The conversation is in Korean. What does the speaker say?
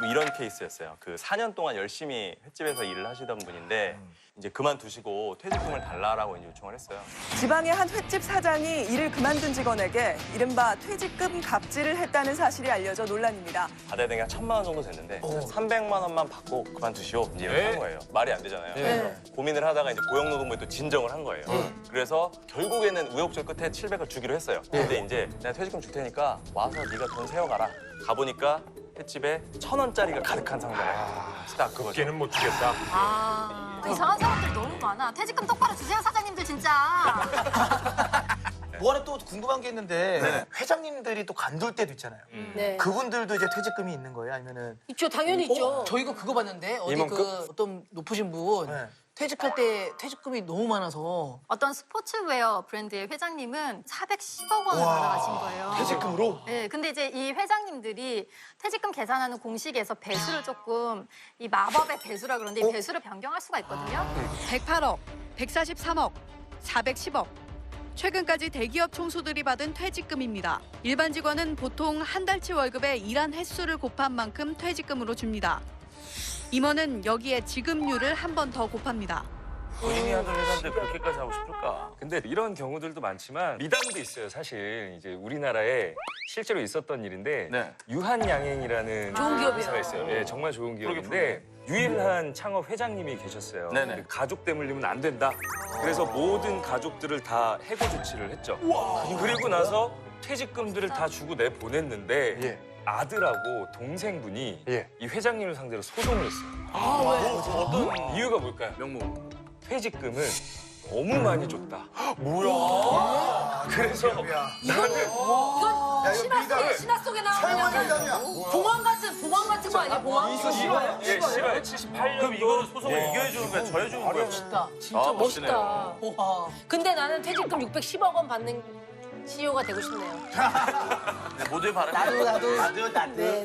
뭐 이런 케이스였어요. 그 4년 동안 열심히 횟집에서 일을 하시던 분인데 이제 그만두시고 퇴직금을 달라라고 이제 요청을 했어요. 지방의 한 횟집 사장이 일을 그만둔 직원에게 이른바 퇴직금 갑질을 했다는 사실이 알려져 논란입니다. 받아야 되는 게 한 천만 원 정도 됐는데 300만 원만 받고 그만두시오 이제 이렇게 네. 한 거예요. 말이 안 되잖아요. 네. 고민을 하다가 이제 고용노동부에 또 진정을 한 거예요. 그래서 결국에는 우여곡절 끝에 700을 주기로 했어요. 근데 이제 내가 퇴직금 줄 테니까 와서 네가 돈 세워가라. 가보니까 횟집에 천 원짜리가 가득한 상자가 딱 그거죠. 걔는 못 주겠다. 아, 이상한 사람들 너무 많아. 퇴직금 똑바로 주세요, 사장님들 진짜. 뭐 하나 또 궁금한 게 있는데 회장님들이 또 간둘 때도 있잖아요. 네. 그분들도 이제 퇴직금이 있는 거예요? 아니면은 있죠, 당연히 있죠. 저희가 그거 봤는데 어디 임원급? 그 어떤 높으신 분 네. 퇴직할 때 퇴직금이 너무 많아서 어떤 스포츠웨어 브랜드의 회장님은 410억 원을 받아가신 거예요. 퇴직금으로? 네, 근데 이제 이 회장님들이 퇴직금 계산하는 공식에서 배수를 조금 이 마법의 배수라 그러는데 이 배수를 변경할 수가 있거든요. 108억, 143억, 410억. 최근까지 대기업 총수들이 받은 퇴직금입니다. 일반 직원은 보통 한 달치 월급에 일한 횟수를 곱한 만큼 퇴직금으로 줍니다. 임원은 여기에 지급률을 한 번 더 곱합니다. 본인이 하던 회사인데 그렇게까지 하고 싶을까? 근데 이런 경우들도 많지만 미담도 있어요. 사실 이제 우리나라에 실제로 있었던 일인데 네. 유한양행이라는 좋은 기업이에요. 회사가 있어요. 예, 정말 좋은 기업인데 유일한 창업 회장님이 계셨어요. 네네. 근데 가족 때문이면 안 된다. 그래서 모든 가족들을 다 해고 조치를 했죠. 그리고 나서 퇴직금들을 다 주고 내 보냈는데 예. 아들하고 동생분이 예. 이 회장님을 상대로 소송을 했어요. 아, 왜? 어떤 이유가 뭘까요? 명목. 퇴직금을 너무 많이 줬다. 뭐야? 그래서 나는 이건 신화 속에, 신화 속에 나오는 약간 봉황 같은, 봉황 같은 거 아니야, 봉황? 이거 싫어요? 예, 싫어요. 78년도. 그럼 이거는 소송을 이겨주는 거야, 져해 주는 거야. 멋있다. 진짜 아, 멋있다. 와 근데 나는 퇴직금 610억 원 받는 CEO가 되고 싶네요. 모두의 바람이 나도 나도 나도 나도. 네.